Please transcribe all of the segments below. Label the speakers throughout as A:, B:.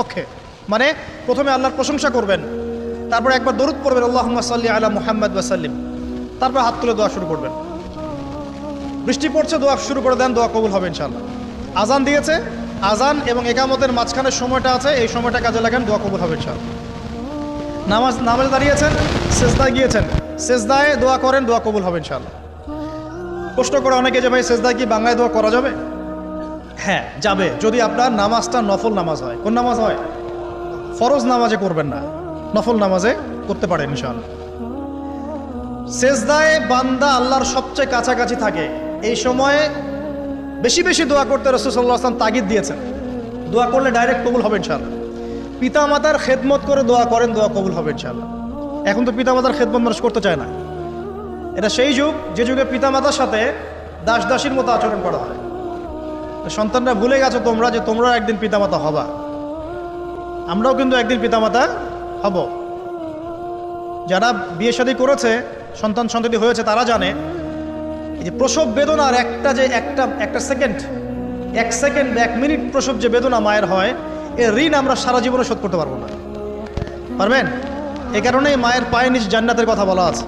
A: পক্ষে। মানে প্রথমে আল্লাহর প্রশংসা করবেন, তারপরে একবার দরুদ পড়বেন আল্লাহ সাল্লি আলা মুহাম্মদ ওয়াসাল্লিম তারপর হাত তুলে দোয়া শুরু করবেন। বৃষ্টি পড়ছে, দোয়া শুরু করে দেন, দোয়া কবুল হবে ইনশাল্লাহ আজান দিয়েছে, আজান এবং একামতের মাঝখানের সময়টা আছে, এই সময়টা কাজে লাগান, দোয়া কবুল হবে ইনশাল্লাহ নামাজ, নামাজে দাঁড়িয়েছেন, সেজদায় গিয়েছেন, সেজদায় দোয়া করেন, দোয়া কবুল হবে ইনশাল্লাহ প্রশ্ন করে অনেকে যে, ভাই, সেজদায় কি বাংলায় দোয়া করা যাবে? হ্যাঁ যাবে। যদি আপনার নামাজটা নফল নামাজ হয়, কোন নামাজ হয়? ফরজ নামাজে করবেন না। নফল নামাজে করতে পারেন, ইনশাআল্লাহ। সেজদায় বান্দা আল্লাহর সবচেয়ে কাছাকাছি থাকে। এই সময়ে বেশি বেশি দোয়া করতে রসুল্লাহ আসলাম তাগিদ দিয়েছেন। দোয়া করলে ডাইরেক্ট কবুল হবে, ইনশাআল্লাহ। পিতা মাতার খেদমত করে দোয়া করেন, দোয়া কবুল হবে, ইনশাআল্লাহ। এখন তো পিতা মাতার খেদমত মানুষ করতে চায় না। এটা সেই যুগ, যে যুগে পিতা মাতার সাথে দাস দাসীর মতো আচরণ করা হয়। সন্তানরা ভুলে গেছো তোমরা যে তোমরা একদিন পিতামাতা হবা। আমরাও কিন্তু একদিন পিতামাতা হব। যারা বিয়ে শাদী করেছে, সন্তান সন্ততি হয়েছে, তারা জানে এই যে প্রসব বেদনার একটা যে একটা একটা সেকেন্ড, এক সেকেন্ড এক মিনিট প্রসব যে বেদনা মায়ের হয়, এর ঋণ আমরা সারা জীবনে শোধ করতে পারব না। পারবেন? এ কারণেই মায়ের পায়ে নিজ জান্নাতের কথা বলা আছে।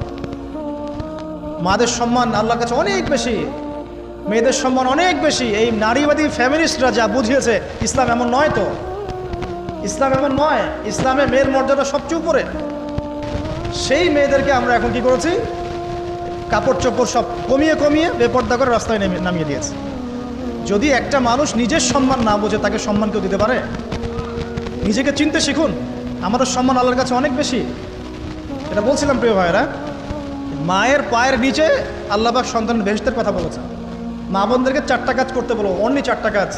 A: মাদের সম্মান আল্লাহর কাছে অনেক বেশি। মেয়েদের সম্মান অনেক বেশি। এই নারীবাদী ফ্যামিলিস্টরা যা বুঝিয়েছে, ইসলাম এমন নয় তো? ইসলাম এমন নয় ইসলামে মেয়ের মর্যাদা সবচেয়ে উপরে। সেই মেয়েদেরকে আমরা এখন কি করেছি? কাপড় চোপড় সব কমিয়ে কমিয়ে বেপর্দা করে রাস্তায় নেমে নামিয়ে দিয়েছে। যদি একটা মানুষ নিজের সম্মান না বোঝে, তাকে সম্মান কেউ দিতে পারে? নিজেকে চিনতে শিখুন, আমাদের সম্মান আল্লাহর কাছে অনেক বেশি। এটা বলছিলাম প্রিয় ভাইয়েরা, মায়ের পায়ের নিচে আল্লাহবাক সন্তানের বেহেস্তের কথা বলেছেন। মা বোনদেরকে চারটা কাজ করতে বলো অনলি চারটা কাজ।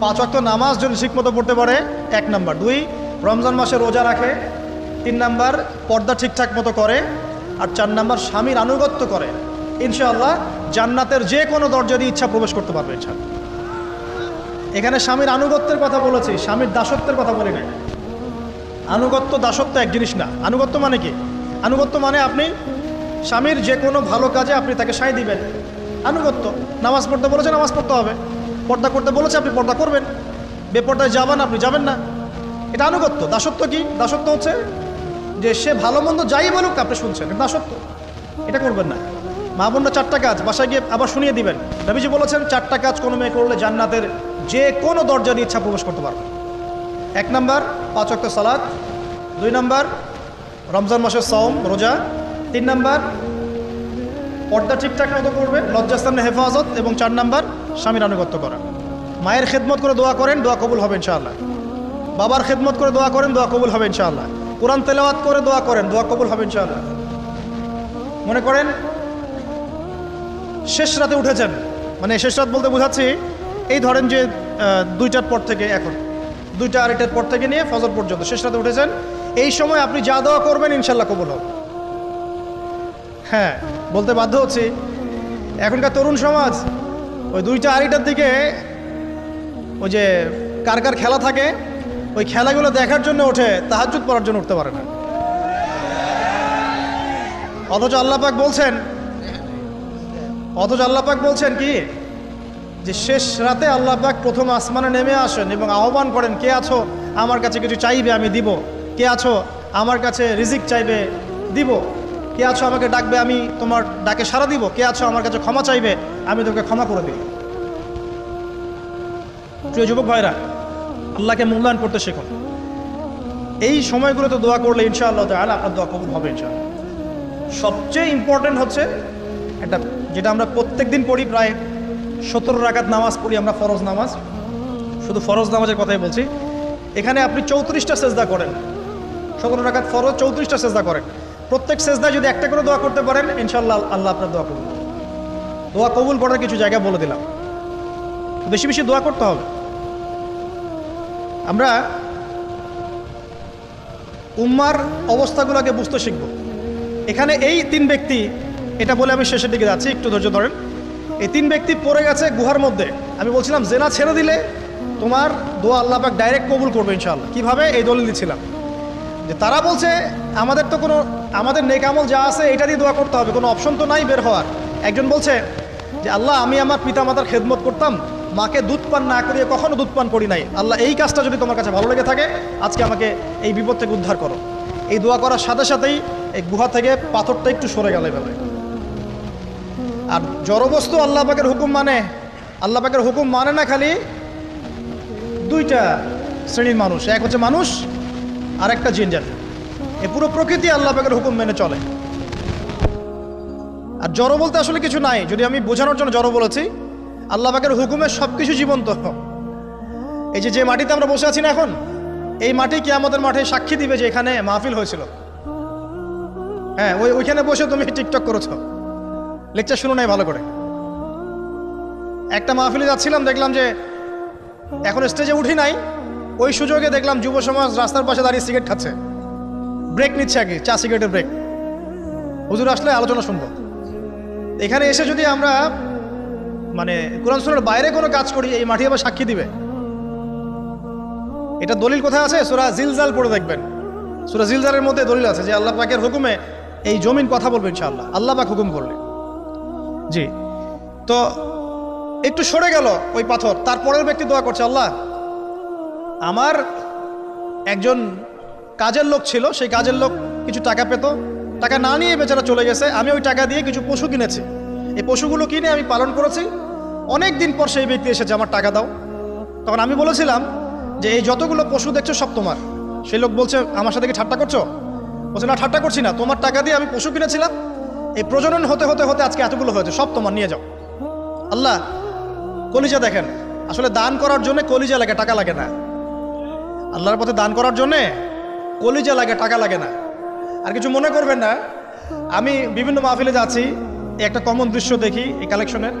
A: পাঁচ অক্ট নামাজ, যদি ঠিক মতো পড়তে পারে, এক নাম্বার। দুই, রমজান মাসে রোজা রাখে। তিন নাম্বার, পর্দা ঠিকঠাক মতো করে। আর চার নাম্বার, স্বামীর আনুগত্য করে। ইনশাআল্লাহ, জান্নাতের যে কোনো দরজা দিয়ে ইচ্ছা প্রবেশ করতে পারবে ইচ্ছা এখানে স্বামীর আনুগত্যের কথা বলেছি, স্বামীর দাসত্বের কথা বলি নাই। আনুগত্য, দাসত্ব এক জিনিস না। আনুগত্য মানে কি? আনুগত্য মানে আপনি স্বামীর যে কোনো ভালো কাজে আপনি তাকে সাই দিবেন। আনুগত্য। নামাজ পড়তে বলেছে, নামাজ পড়তে হবে। পর্দা করতে বলেছে, আপনি পর্দা করবেন। বেপর্দায় যাবেন, আপনি যাবেন না। এটা আনুগত্য। দাসত্ব কি? দাসত্ব হচ্ছে যে সে ভালো মন্দ যাই বলুক, আপনি শুনছেন। দাসত্ব। এটা করবেন না। মা বোনরা চারটা কাজ। বাসায় গিয়ে আবার শুনিয়ে দিবেন। রবিজি বলেছেন, চারটা কাজ কোনো মেয়ে করলে জান্নাতের যে কোনো দরজা দিয়ে ইচ্ছা প্রবেশ করতে পারবে। এক নাম্বার, পাঁচ অক্ট সালাদ দুই নাম্বার, রমজান মাসের সওম, রোজা। তিন নাম্বার পর্দা ঠিকঠাক মতো করবে লজ্জাস্থানের হেফাজত এবং চার নাম্বার স্বামীর আনুগত্য করা। মায়ের খেদমত করে দোয়া করেন, দোয়া কবুল হবে ইনশাআল্লাহ। বাবার খেদমত করে দোয়া করেন, দোয়া কবুল হবে ইনশাআল্লাহ। কোরআন তেলাওয়াত করে দোয়া করেন, দোয়া কবুল হবে ইনশাআল্লাহ। মনে করেন, শেষ রাতে উঠেছেন। মানে শেষ রাত বলতে বোঝাচ্ছি, এই ধরেন যে দুইটার পর থেকে এখন, দুইটা আড়াইটার পর থেকে নিয়ে ফজর পর্যন্ত শেষ রাতে উঠেছেন। এই সময় আপনি যা দোয়া করবেন ইনশাল্লাহ কবুল হবে। হ্যাঁ বলতে বাধ্য হচ্ছি। এখনকার তরুণ সমাজ, ওই দুইটা আড়াইটার দিকে ওই যে কার কার খেলা থাকে, ওই খেলাগুলো দেখার জন্য ওঠে তাহাজুদ পড়ার জন্য উঠতে পারে না। অথচ আল্লাপাক বলছেন, অথচ আল্লাপাক বলছেন কি? যে শেষ রাতে আল্লাপাক প্রথম আসমানে নেমে আসেন এবং আহ্বান করেন, কে আছো? আমার কাছে কিছু চাইবে, আমি দিব। কে আছো? আমার কাছে রিজিক চাইবে, দিব। কে আছো আমাকে ডাকবে, আমি তোমার ডাকে সাড়া দিব। কে আছো আমার কাছে ক্ষমা চাইবে, আমি তোকে ক্ষমা করে দিব। প্রিয় যুবক ভাইরা, আল্লাহকে মূল্যায়ন করতে শেখুন এই সময়গুলোতে দোয়া করলে ইনশাআল্লাহ তাহলে আপনার দোয়া কবুল হবে ইনশাআল্লাহ। সবচেয়ে ইম্পর্টেন্ট হচ্ছে একটা, যেটা আমরা প্রত্যেক দিন পড়ি প্রায় সতেরো রাকাত নামাজ পড়ি আমরা, ফরজ নামাজ। শুধু ফরজ নামাজের কথাই বলছি। এখানে আপনি চৌত্রিশটা সেজদা করেন। সতেরো রাকাত ফরজ, চৌত্রিশটা সেজদা করেন। প্রত্যেক সেজদায় যদি একটা করে দোয়া করতে পারেন ইনশাল্লাহ আল্লাহ আপনার দোয়া করবেন। দোয়া কবুল করার কিছু জায়গা বলে দিলাম। বেশি বেশি দোয়া করতে হবে। আমরা উম্মার অবস্থাগুলোকে বুঝতে শিখব। এখানে এই তিন ব্যক্তি, এটা বলে আমি শেষের দিকে যাচ্ছি, একটু ধৈর্য ধরেন। এই তিন ব্যক্তি পড়ে গেছে গুহার মধ্যে। আমি বলছিলাম, জেনা ছেড়ে দিলে তোমার দোয়া আল্লাহ পাক ডাইরেক্ট কবুল করবে ইনশাআল্লাহ। কীভাবে? এই দলিল দিচ্ছিলাম যে তারা বলছে, আমাদের তো কোনো, আমাদের নেকামল যা আছে, এটা দিয়ে দোয়া করতে হবে। কোনো অপশন তো নাই বের হওয়ার। একজন বলছে যে, আল্লাহ, আমি আমার পিতামাতার খেদমত করতাম। মাকে দুধ পান না করিয়ে কখনো দুধ পান করি নাই। আল্লাহ, এই কাজটা যদি তোমার কাছে ভালো লেগে থাকে, আজকে আমাকে এই বিপদ থেকে উদ্ধার করো। এই দোয়া করার সাথে সাথেই এই গুহা থেকে পাথরটা একটু সরে গেল এভাবে। আর জড়বস্তু আল্লাহ পাকের হুকুম মানে আল্লাহ পাকের হুকুম মানে না খালি দুইটা শ্রেণির মানুষ। এক হচ্ছে মানুষ আর একটা জিন জাতি এ পুরো প্রকৃতি আল্লাহ পাকের হুকুম মেনে চলে। আর জড় বলতে আসলে কিছু নাই। যদি আমি বোঝানোর জন্য জড়ো বলেছি, আল্লাহ পাকের হুকুমে সব কিছু জীবন্ত। এই যে যে মাটিতে আমরা বসে আছি না এখন, এই মাটি কি আমাদের মাঠে সাক্ষী দিবে যে এখানে মাহফিল হয়েছিল। হ্যাঁ ওই ওইখানে বসে তুমি টিকটক করেছ। লেকচার শুনো নাই ভালো করে। একটা মাহফিলে যাচ্ছিলাম, দেখলাম যে এখন স্টেজে উঠি নাই। ওই সুযোগে দেখলাম যুব সমাজ রাস্তার পাশে দাঁড়িয়ে সিগারেট খাচ্ছে। ব্রেক নিচ্ছে কি চা, সিগারেটের ব্রেক। হুজুর আসলে আলোচনা শুনব এখানে এসে যদি আমরা মানে কোরআন সুরের বাইরে কোনো কাজ করি, এই মাটি আবার সাক্ষী দিবে। এটা দলিল কোথায় আছে? সুরা জিলজাল পড়ে দেখবেন। সুরা জিলজালের মধ্যে দলিল আছে যে আল্লাহ পাকের হুকুমে এই জমিন কথা বলবে ইনশাআল্লাহ। আল্লাহ পাক হুকুম করলে। জি। তো একটু সরে গেল ওই পাথর, তারপরের ব্যক্তি দোয়া করছে, আল্লাহ আমার একজন কাজের লোক ছিল, সেই কাজের লোক কিছু টাকা পেত। টাকা না নিয়ে বেচারা চলে গেছে। আমি ওই টাকা দিয়ে কিছু পশু কিনেছি। এই পশুগুলো কিনে আমি পালন করেছি। অনেক দিন পর সেই ব্যক্তি এসেছে, আমার টাকা দাও। তখন আমি বলেছিলাম যে, এই যতগুলো পশু দেখছ সব তোমার। সেই লোক বলছে, আমার সাথে কি ঠাট্টা করছ? বলছে, না, ঠাট্টা করছি না। তোমার টাকা দিয়ে আমি পশু কিনেছিলাম। এই প্রজনন হতে হতে হতে আজকে এতগুলো হয়েছে। সব তোমার, নিয়ে যাও। আল্লাহ, কলিজা দেখেন। আসলে দান করার জন্য কলিজা লাগে, টাকা লাগে না। আল্লাহর পথে দান করার জন্যে কলিজা লাগে, টাকা লাগে না। আর কিছু মনে করবেন না, আমি বিভিন্ন মাহফিলে যাচ্ছি একটা কমন দৃশ্য দেখি এই কালেকশনের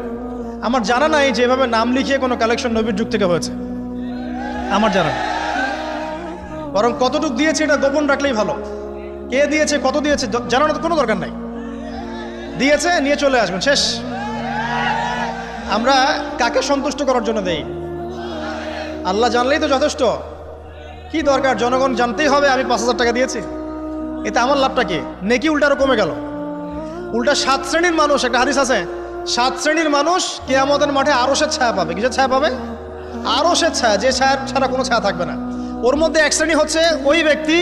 A: আমার জানা নাই যে এভাবে নাম লিখিয়ে কোনো কালেকশন নবীর যুগ থেকে হয়েছে। আমার জানা। বরং কতটুক দিয়েছে এটা গোপন রাখলেই ভালো। কে দিয়েছে, কত দিয়েছে জানানো তো কোনো দরকার নাই। দিয়েছে, নিয়ে চলে আসবেন, শেষ। আমরা কাকে সন্তুষ্ট করার জন্য দেই? আল্লাহ জানলেই তো যথেষ্ট। কি দরকার? জনগণ জানতেই হবে আমি পাঁচ হাজার টাকা দিয়েছি। এতে আমার লাভটা কি? নেকি উল্টারও কমে গেল। উল্টা সাত শ্রেণির মানুষ, একটা হাদিস আছে, সাত শ্রেণির মানুষ কে আমাদের মাঠে আরসের ছায়া পাবে। কিসের ছায়া পাবে? আরসের ছায়া, যে ছায়া ছাড়া কোনো ছায়া থাকবে না। ওর মধ্যে এক শ্রেণি হচ্ছে ওই ব্যক্তি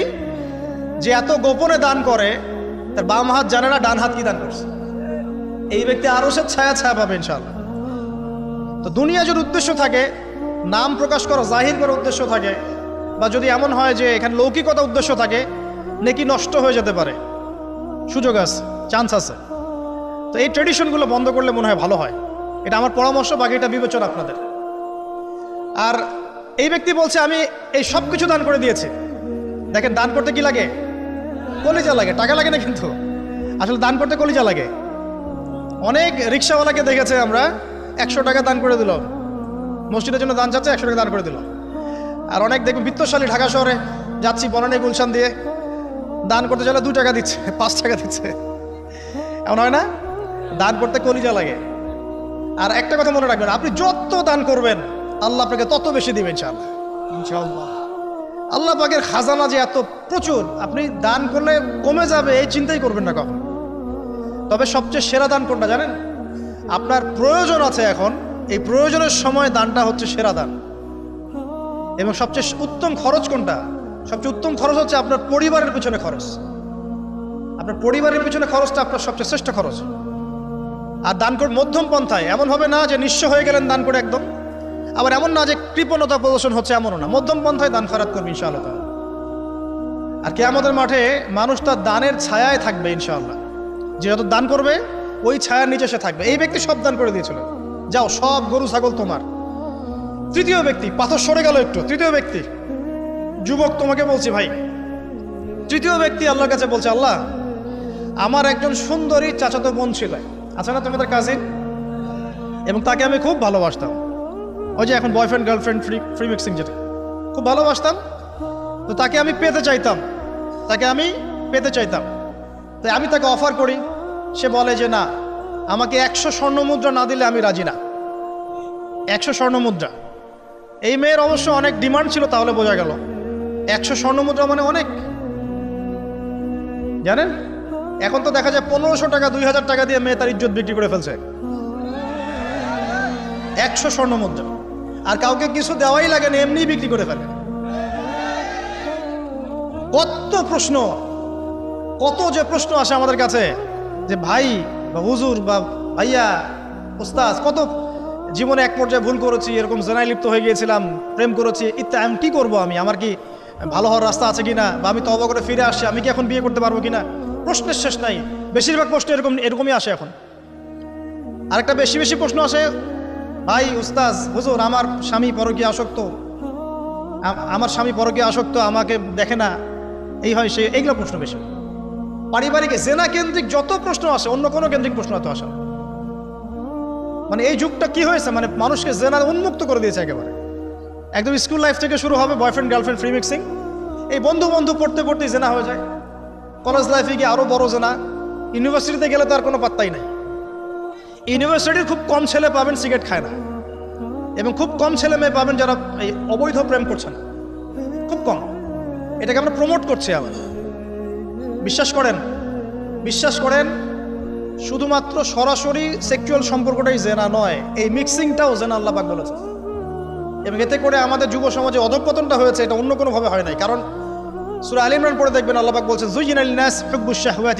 A: যে এত গোপনে দান করে, তার বাম হাত জানে না, ডান হাত কি দান করছে। এই ব্যক্তি আরসের ছায়া ছায়া পাবে ইনশাল্লাহ তো দুনিয়া যদি উদ্দেশ্য থাকে, নাম প্রকাশ করা, জাহির করার উদ্দেশ্য থাকে বা যদি এমন হয় যে এখানে লৌকিকতা উদ্দেশ্য থাকে, নেকি নষ্ট হয়ে যেতে পারে। সুযোগ আছে চান্স আছে। তো এই ট্রেডিশনগুলো বন্ধ করলে মনে হয় ভালো হয়। এটা আমার পরামর্শ বাকি এটা বিবেচনা আপনাদের। আর এই ব্যক্তি বলছে, আমি এই সব কিছু দান করে দিয়েছি। দেখেন, দান করতে কি লাগে? কলিজা লাগে, টাকা লাগে না কিন্তু। আসলে দান করতে কলিজা লাগে। অনেক রিক্সাওয়ালাকে দেখেছে আমরা, একশো টাকা দান করে দিল মসজিদের জন্য দান চাচ্ছে, একশো টাকা দান করে দিল আর অনেক দেখবেন বিত্তশালী ঢাকা শহরে যাচ্ছি বনানী গুলশান দিয়ে। দান করতে চাইলে দু টাকা দিচ্ছে পাঁচ টাকা দিচ্ছে। এমন হয় না? দান করতে কলিজা লাগে। আর একটা কথা মনে রাখবেন আপনি যত দান করবেন আল্লাহ আপনাকে তত বেশি দিবেন ইনশাআল্লাহ। ইনশাআল্লাহ। আল্লাহ পাকের খাজানা যে এত প্রচুর আপনি দান করলে কমে যাবে এই চিন্তাই করবেন না কখন। তবে সবচেয়ে সেরা দান কোনটা জানেন? আপনার প্রয়োজন আছে এখন এই প্রয়োজনের সময় দানটা হচ্ছে সেরা দান। এবং সবচেয়ে উত্তম খরচ কোনটা? সবচেয়ে উত্তম খরচ হচ্ছে আপনার পরিবারের পিছনে খরচ। আপনার পরিবারের পিছনে খরচটা আপনার সবচেয়ে শ্রেষ্ঠ খরচ। আর দান করে মধ্যম পন্থায়। এমন হবে না যে নিঃস্ব হয়ে গেলেন দান করে একদম। আবার এমন না যে কৃপণতা প্রদর্শন হচ্ছে এমনও না। মধ্যম পন্থায় দান খরাত করবে ইনশাআল্লাহ। আর কে আমাদের মাঠে মানুষ তার দানের ছায়ায় থাকবে ইনশাআল্লাহ। যে যত দান করবে, ওই ছায়ার নিচে সে থাকবে। এই ব্যক্তি সব দান করে দিয়েছিল। যাও, সব গরু, ছাগল তোমার। তৃতীয় ব্যক্তি, পাথর সরে গেল একটু, তৃতীয় ব্যক্তি। যুবক, তোমাকে বলছি ভাই, তৃতীয় ব্যক্তি আল্লাহর কাছে বলছে, আল্লাহ, আমার একজন সুন্দরী চাচাতো বোন ছিল। আছে না তোমাদের কাজিন এবং তাকে আমি খুব ভালোবাসতাম। ওই যে এখন boyfriend girlfriend free free mixing যেটা। খুব ভালোবাসতাম। তো তাকে আমি পেতে চাইতাম। তাকে আমি পেতে চাইতাম। তাই আমি তাকে অফার করি। সে বলে যে, না, আমাকে একশো স্বর্ণ মুদ্রা না দিলে আমি রাজি না। একশো স্বর্ণ মুদ্রা। এই মেয়ের অবশ্য অনেক ডিমান্ড ছিল, তাহলে বোঝা গেল। একশো স্বর্ণ মুদ্রা মানে অনেক। জানেন? এখন তো দেখা যায় পনেরোশো টাকা, দুই হাজার টাকা দিয়ে মেয়ে তার ইজ্জত বিক্রি করে ফেলছে। একশো স্বর্ণ মুদ্রা। আর কাউকে কিছু দেওয়াই লাগে না এমনি বিক্রি করে ফেলে। কত প্রশ্ন, কত যে প্রশ্ন আসে আমাদের কাছে যে, ভাই বা হুজুর বা ভাইয়া ওস্তাজ কত জীবনে এক পর্যায়ে ভুল করেছি, এরকম জেনায় লিপ্ত হয়ে গিয়েছিলাম, প্রেম করেছি ইত্যা আমি কী করব আমি? আমার কি ভালো হওয়ার রাস্তা আছে কিনা? বা আমি তবা করে ফিরে আসছি, আমি কি এখন বিয়ে করতে পারব কিনা? প্রশ্নের শেষ নাই। বেশিরভাগ প্রশ্ন এরকম, এরকমই আসে এখন। আরেকটা বেশি বেশি প্রশ্ন আসে, ভাই উস্তাজ হুজুর, আমার স্বামী পরকীয় আসক্ত। আমার স্বামী পরকীয় আসক্ত, আমাকে দেখে না। এই হয় সে, এইগুলো প্রশ্ন বেশি। পারিবারিক জেনা কেন্দ্রিক যত প্রশ্ন আসে, অন্য কোনো কেন্দ্রিক প্রশ্ন এত আসে। মানে এই যুগটা কি হয়েছে? মানে মানুষকে জেনা উন্মুক্ত করে দিয়েছে একেবারে। একদম স্কুল লাইফ থেকে শুরু হবে বয়ফ্রেন্ড গার্লফ্রেন্ড ফ্রি মিক্সিং এই বন্ধু বন্ধু পড়তে পড়তে জেনা হয়ে যায়। কলেজ লাইফে গিয়ে আরও বড় জেনা। ইউনিভার্সিটিতে গেলে তো আর কোনো পাত্তাই নাই। ইউনিভার্সিটির খুব কম ছেলে পাবেন, সিগারেট খায় না। এবং খুব কম ছেলে মেয়ে পাবেন যারা এই অবৈধ প্রেম করছেন। খুব কম। এটাকে আমরা প্রমোট করছি আবার। বিশ্বাস করেন। বিশ্বাস করেন শুধুমাত্র সরাসরি সেক্সুয়াল সম্পর্কটাই জেনা নয়, এই মিক্সিংটাও জেনা আল্লাপাক বলেছে এবং এতে করে আমাদের যুব সমাজে অধঃপতনটা হয়েছে, এটা অন্য কোনোভাবে হয় নাই। কারণ সুরা আলী ইমরান পড়ে দেখবেন আল্লাপাক বলছেন নাস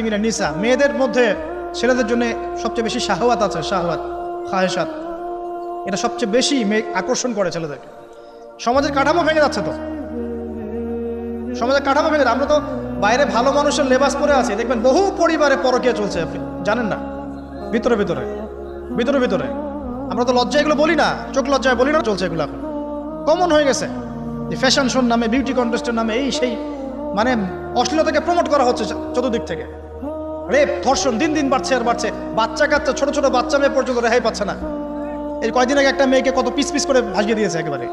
A: মিনান নিসা। মেয়েদের মধ্যে, ছেলেদের জন্য সবচেয়ে বেশি শাহওয়াত আছে, শাহওয়াত খাহেসাত এটা সবচেয়ে বেশি মেয়ে আকর্ষণ করে ছেলেদেরকে। সমাজের কাঠামো ভেঙে যাচ্ছে তো। সমাজের কাঠামো ভেঙে আমরা তো বাইরে ভালো মানুষের লেবাস পরে আছি, দেখবেন বহু পরিবারে পরকীয়া চলছে, আপনি জানেন না? ভিতরে ভিতরে ভিতরে ভিতরে। আমরা তো লজ্জা এগুলো বলি না, চোখ লজ্জায় বলি না, চলছে এগুলো এখন। কমন হয়ে গেছে। যে ফ্যাশন শোর নামে বিউটি কন্টেস্টের নামে, এই সেই মানে অশ্লীলতাকে প্রমোট করা হচ্ছে চতুর্দিক থেকে। রেপ ধর্ষণ, দিন দিন বাড়ছে আর বাড়ছে। বাচ্চা কাচ্চা, ছোট ছোট বাচ্চা মেয়ে পর্যন্ত রেহাই পাচ্ছে না। এই কয়দিন আগে একটা মেয়েকে কত পিস পিস করে ভাসিয়ে দিয়েছে একেবারে।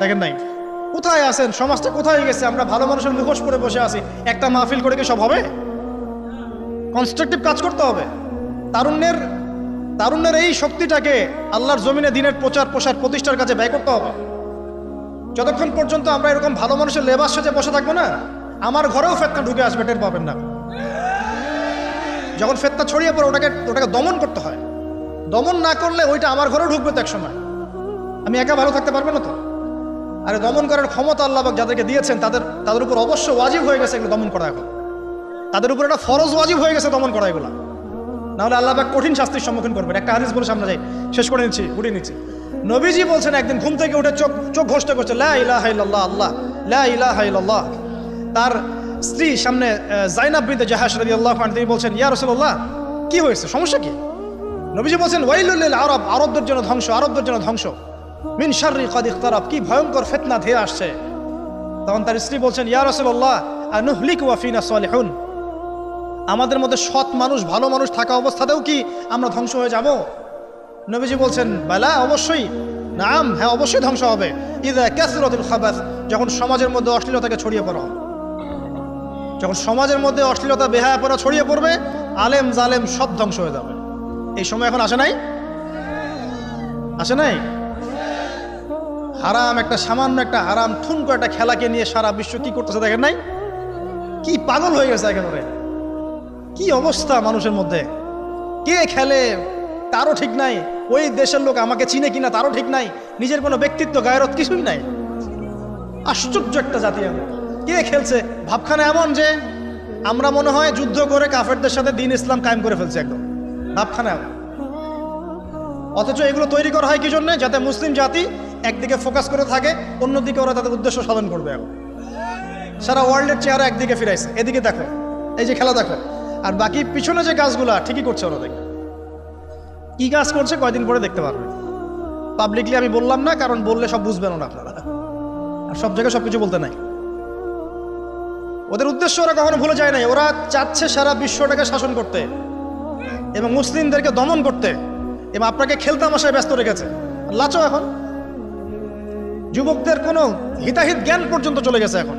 A: দেখেন নাই? কোথায় আছেন? সমাজটা কোথায় গেছে? আমরা ভালো মানুষের মুখোশ পরে বসে আছি। একটা মাহফিল করে কি সব হবে? কনস্ট্রাকটিভ কাজ করতে হবে। তারুণ্যের তারুণ্যের এই শক্তিটাকে আল্লাহর জমিনে দিনের প্রচার, প্রসার, প্রতিষ্ঠার কাছে ব্যয় করতে হবে। যতক্ষণ পর্যন্ত আমরা এরকম ভালো মানুষের লেবাস সাজে বসে থাকব না, আমার ঘরেও ফেতনা ঢুকে আসবে, টের পাবেন না। যখন ফেতনা ছড়িয়ে পড়ে, ওটাকে ওটাকে দমন করতে হয়। দমন না করলে ওইটা আমার ঘরেও ঢুকবে তো একসময়। আমি একা ভালো থাকতে পারব না তো? আরে দমন করার ক্ষমতা আল্লাহ যাদেরকে দিয়েছেন, তাদের তাদের উপর অবশ্য ওয়াজিব হয়ে গেছে এগুলো দমন করা এখন। তাদের উপর একটা ফরজ ওয়াজিব হয়ে গেছে দমন করা এগুলো। নাহলে আল্লাহ পাক কঠিন শাস্তির সম্মুখীন করবেন। একটা হাদিস বলে সামনে যাই। শেষ করে নিচ্ছি উঠিয়ে নিচ্ছি। নবীজি বলছেন একদিন ঘুম থেকে উঠে চোখ চোখ ঘোষটা করছে, লা আল্লাহ, লা তার স্ত্রী সামনে জাইনাব বিনতে জাহাজ রাদিয়াল্লাহু আনহা তিনি বলছেন, ইয়া রাসূলুল্লাহ, কি হয়েছে? সমস্যা কি? নবীজি বলছেন, ওয়াইলুল লিল আরব, আরবদের জন্য ধ্বংস, আরবদের জন্য ধ্বংস। মিন শাররি কাদ ইখতারাব, কি ভয়ঙ্কর ফিতনা ধেয়ে আসছে। তখন তার স্ত্রী বলছেন, ইয়া রাসূলুল্লাহ আনুহলিক ওয়া ফিনা সালিহুন। আমাদের মধ্যে সৎ মানুষ, ভালো মানুষ থাকা অবস্থাতেও কি আমরা ধ্বংস হয়ে যাব? নবীজি বলছেন, বেলা, অবশ্যই। নাম হ্যাঁ অবশ্যই ধ্বংস হবে। ইদা ক্যাসরতুল খাবাস, যখন সমাজের মধ্যে অশ্লীলতাকে ছড়িয়ে পড়া। যখন সমাজের মধ্যে অশ্লীলতা, বেহায়া পড়া ছড়িয়ে পড়বে, আলেম জালেম সব ধ্বংস হয়ে যাবে। এই সময় এখন আসে নাই? আসে নাই? হারাম একটা, সামান্য একটা, হারাম, ঠুনকো একটা খেলাকে নিয়ে সারা বিশ্ব কি করতেছে দেখেন নাই? কি পাগল হয়ে গেছে একেবারে। কি অবস্থা মানুষের মধ্যে? কে খেলে? তারও ঠিক নাই। ওই দেশের লোক আমাকে চিনে কিনা তারও ঠিক নাই। নিজের কোনো ব্যক্তিত্ব গায়রত কিছুই নাই। আশ্চর্য একটা জাতি কে খেলছে? ভাবখানা এমন যে আমরা মনে হয় যুদ্ধ করে কাফেরদের সাথে দিন ইসলাম কায়েম করে ফেলছে একদম। ভাবখানা এমন। অথচ এগুলো তৈরি করা হয় কি জন্য যাতে মুসলিম জাতি একদিকে ফোকাস করে থাকে, অন্যদিকে ওরা তাদের উদ্দেশ্য সাধন করবে এখন। সারা ওয়ার্ল্ডের চেহারা একদিকে ফিরাইছে। এদিকে দেখো। এই যে খেলা দেখো। আর বাকি পিছনে যে কাজগুলা, ঠিকই করছে ওরা দেখবে কি কাজ করছে কয়দিন পরে দেখতে পারবে। পাবলিকলি আমি বললাম না, কারণ বললে সব বুঝবেন না আপনারা। আর সব জায়গায় সব কিছু বলতে নাই। ওদের উদ্দেশ্য ওরা কখনো ভুলে যায় নাই। ওরা চাচ্ছে সারা বিশ্বটাকে শাসন করতে এবং মুসলিমদেরকে দমন করতে। এবং আপনাকে খেলতামাশায় ব্যস্ত রেখেছে। লাচো এখন। যুবকদের কোনো হিতাহিত জ্ঞান পর্যন্ত চলে গেছে এখন।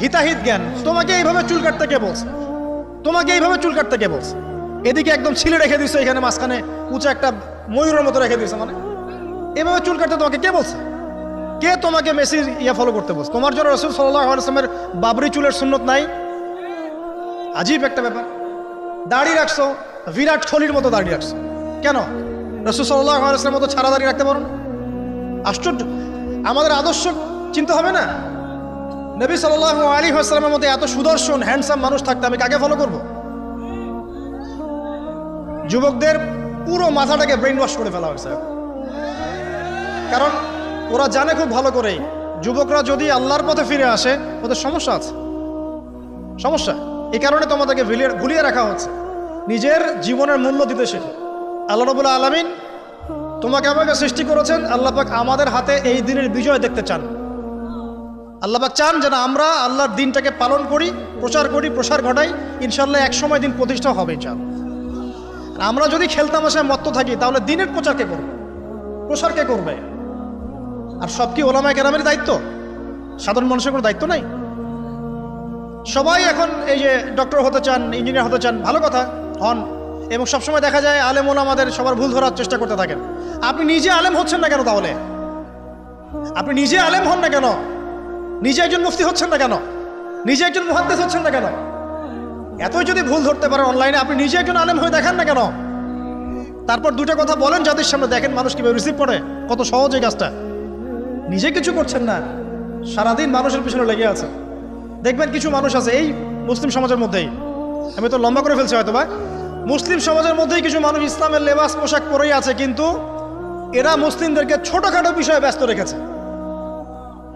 A: হিতাহিত জ্ঞান। তোমাকে এইভাবে চুল কাটতে কে বলছে? তোমাকে এইভাবে চুল কাটতে কে বলছে? এদিকে একদম ছিলে রেখে দিছো, এখানে মাঝখানে উঁচু একটা ময়ূরের মতো রেখে দিয়েছে মানে। এভাবে চুল কাটতে তোমাকে কে বলছে? কে তোমাকে মেসির ইয়া ফলো করতে বলছে? তোমার জন্য রসুল সাল্লাহ বাবরি চুলের সুন্নত নাই? আজীব একটা ব্যাপার। দাড়ি রাখছো, বিরাট খলির মতো দাড়ি রাখছো। কেন? রসুল সাল্লাহ মতো ছাড়া দাঁড়িয়ে রাখতে পারো না? আশ্চর্য। আমাদের আদর্শ চিন্তা হবে না? নবী সাল্লাহ আলী আসসালামের মধ্যে এত সুদর্শন হ্যান্ডসাম মানুষ থাকতে আমি কাকে ফলো করব? যুবকদের পুরো মাথাটাকে ব্রেন ওয়াশ করে ফেলা হয়েছে। কারণ ওরা জানে খুব ভালো করেই যুবকরা যদি আল্লাহর পথে ফিরে আসে, ওদের সমস্যা আছে। সমস্যা, এই কারণে তোমাদেরকে ভুলিয়ে ভুলিয়ে রাখা হচ্ছে। নিজের জীবনের মূল্য দিতে শেখে। আল্লাহ রবুল্লা আলমিন তোমাকে আমাকে সৃষ্টি করেছেন, আল্লাহ পাক আমাদের হাতে এই দিনের বিজয় দেখতে চান। আল্লাহ পাক চান যেন আমরা আল্লাহর দিনটাকে পালন করি, প্রচার করি, প্রসার ঘটাই। ইনশাল্লাহ এক সময় দিন প্রতিষ্ঠা হবে চান আমরা যদি খেলতামাশায় মত্ত থাকি, তাহলে দিনের প্রচার কে করবে? প্রসার কে করবে? আর সব কি ওলামায় কেরামের দায়িত্ব? সাধারণ মানুষের কোনো দায়িত্ব নাই? সবাই এখন এই যে ডক্টর হতে চান ইঞ্জিনিয়ার হতে চান, ভালো কথা, হন। এবং সবসময় দেখা যায় আলেম আমাদের সবার ভুল ধরার চেষ্টা করতে থাকেন। আপনি নিজে আলেম হচ্ছেন না কেন তাহলে? আপনি নিজে আলেম হন না কেন? নিজে একজন মুফতি হচ্ছেন না কেন? নিজে একজন মুহাদ্দেস হচ্ছেন না কেন? এতই যদি ভুল ধরতে পারেন অনলাইনে আপনি নিজে একজন আলেম হয়ে দেখান না কেন? তারপর দুটো কথা বলেন, যাদের সামনে দেখেন মানুষ কীভাবে রিসিভ করে, কত সহজ এই কাজটা। নিজে কিছু করছেন না, সারাদিন মানুষের পিছনে লেগে আছে দেখবেন কিছু মানুষ আছে, এই মুসলিম সমাজের মধ্যেই। আমি তো লম্বা করে ফেলছি হয়তো বা। মুসলিম সমাজের মধ্যেই কিছু মানুষ ইসলামের লেবাস পোশাক পরেই আছে, কিন্তু এরা মুসলিমদেরকে ছোটোখাটো বিষয়ে ব্যস্ত রেখেছে।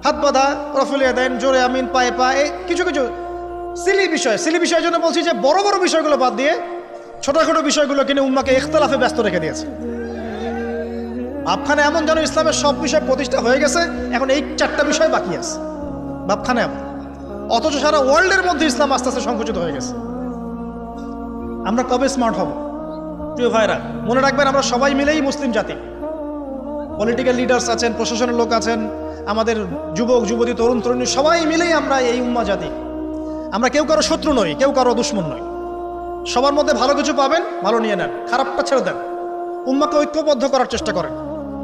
A: হাত বাঁধা রফুলিয়া দেন জোরে আমিন, পায়ে পা কিছু কিছু সিলি বিষয়, সিলি বিষয়ের জন্য বলছি যে বড় বড় বিষয়গুলো বাদ দিয়ে ছোটোখাটো বিষয়গুলো কিনে উম্মাকে ইখতলাফে ব্যস্ত রেখে দিয়েছে। ভাবখানে এমন যেন ইসলামের সব বিষয় প্রতিষ্ঠা হয়ে গেছে, এখন এই চারটা বিষয় বাকি আছে। ভাবখানে এমন। অথচ সারা ওয়ার্ল্ডের মধ্যে ইসলাম আস্তে আস্তে সংকুচিত হয়ে গেছে। আমরা কবে স্মার্ট হব? প্রিয় ভাইরা, মনে রাখবেন আমরা সবাই মিলেই মুসলিম জাতি। পলিটিক্যাল লিডার্স আছেন, প্রশাসনের লোক আছেন আমাদের যুবক, যুবতী, তরুণ, তরুণী, সবাই মিলেই আমরা এই উম্মা জাতি আমরা কেউ কারও শত্রু নই, কেউ কারও দুশ্মন নই। সবার মধ্যে ভালো কিছু পাবেন, ভালো নিয়ে নেন। খারাপটা ছেড়ে দেন। উম্মাকে ঐক্যবদ্ধ করার চেষ্টা করেন।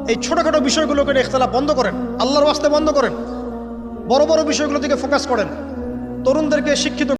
A: এই ছোটোখাটো বিষয়গুলোকে ইখতলাফ বন্ধ করেন, আল্লাহর ওয়াস্তে বন্ধ করেন। বড় বড় বিষয়গুলো দিকে ফোকাস করেন। তরুণদেরকে শিক্ষিত